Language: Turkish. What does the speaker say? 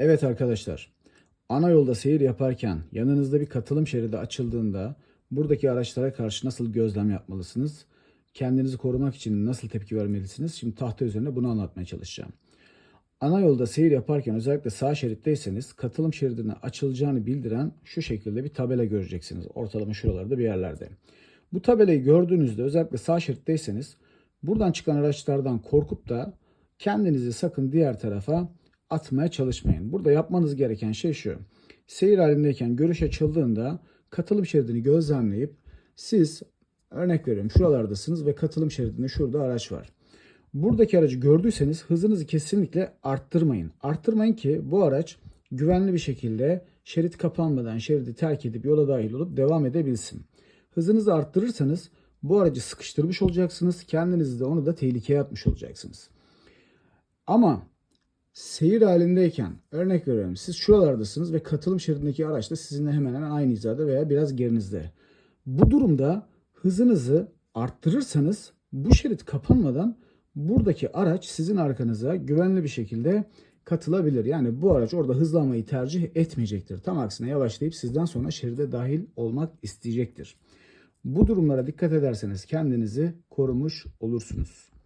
Evet arkadaşlar, ana yolda seyir yaparken yanınızda bir katılım şeridi açıldığında buradaki araçlara karşı nasıl gözlem yapmalısınız? Kendinizi korumak için nasıl tepki vermelisiniz? Şimdi tahta üzerine bunu anlatmaya çalışacağım. Ana yolda seyir yaparken özellikle sağ şeritteyseniz katılım şeridine açılacağını bildiren şu şekilde bir tabela göreceksiniz. Ortalama şuralarda bir yerlerde. Bu tabelayı gördüğünüzde özellikle sağ şeritteyseniz buradan çıkan araçlardan korkup da kendinizi sakın diğer tarafa atmaya çalışmayın. Burada yapmanız gereken şey şu. Seyir halindeyken görüş açıldığında katılım şeridini gözlemleyip siz örnek veriyorum şuralardasınız ve katılım şeridinde şurada araç var. Buradaki aracı gördüyseniz hızınızı kesinlikle arttırmayın. Arttırmayın ki bu araç güvenli bir şekilde şerit kapanmadan şeridi terk edip yola dahil olup devam edebilsin. Hızınızı arttırırsanız bu aracı sıkıştırmış olacaksınız. Kendinizi de onu da tehlikeye atmış olacaksınız. Ama seyir halindeyken örnek veriyorum siz şuralardasınız ve katılım şeridindeki araç da sizinle hemen hemen aynı hizada veya biraz gerinizde. Bu durumda hızınızı arttırırsanız bu şerit kapanmadan buradaki araç sizin arkanıza güvenli bir şekilde katılabilir. Yani bu araç orada hızlanmayı tercih etmeyecektir. Tam aksine yavaşlayıp sizden sonra şeride dahil olmak isteyecektir. Bu durumlara dikkat ederseniz kendinizi korumuş olursunuz.